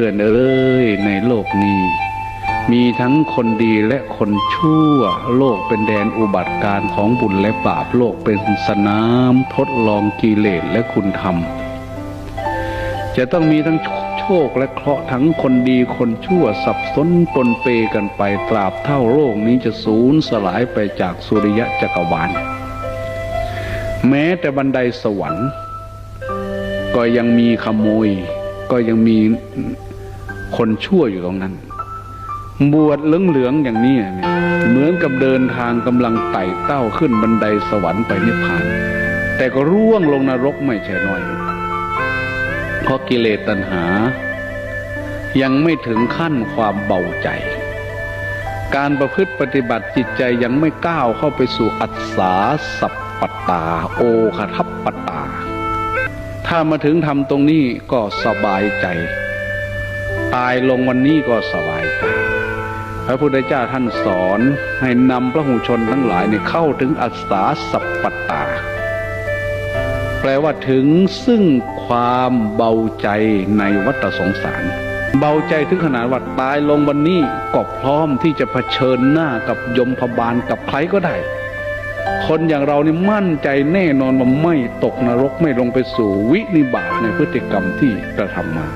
พื่อนเอ้ยในโลกนี้ มีทั้งคนดีและคนชั่ว โลกเป็นแดนอุบัติการของบุญและบาปโลกเป็นสนามทดลองกิเลสและคุณธรรม จะต้องมีทั้งโชคและเคราะห์ทั้งคนดีคนชั่วสับสนปนเปกันไปตราบเท่าโลกนี้จะสูญสลายไปจากสุริยะจักรวาลแม้แต่บันไดสวรรค์ ก็ยังมีขโมย ก็ยังมี คนชั่วอยู่ตรงนั้น บวชเหลืองๆอย่างนี้เหมือนกับเดินทางกำลังไต่เต้าขึ้นบันไดสวรรค์ไปนิพพาน แต่ก็ร่วงลงนรกไม่ใช่น้อย เพราะกิเลสตัณหา ยังไม่ถึงขั้นความเบาใจ การประพฤติปฏิบัติจิตใจยังไม่ก้าวเข้าไปสู่อัศสาสัพปตา โอคทัปปตา ถ้ามาถึงทำตรงนี้ก็สบายใจ ตายลงวันนี้ก็สบายใจพระพุทธเจ้าท่านสอนให้นำพระหูชนทั้งหลายเนี่ยเข้าถึงอัศสาสัพปตา แปลว่าถึงซึ่งความเบาใจในวัฏสงสาร เบาใจถึงขนาดว่าตายลงวันนี้ก็พร้อมที่จะเผชิญหน้ากับยมพบาลกับใครก็ได้ คนอย่างเรานี่มั่นใจแน่นอนว่าไม่ตกนรกไม่ลงไปสู่วินิบาตในพฤติกรรมที่กระทำมา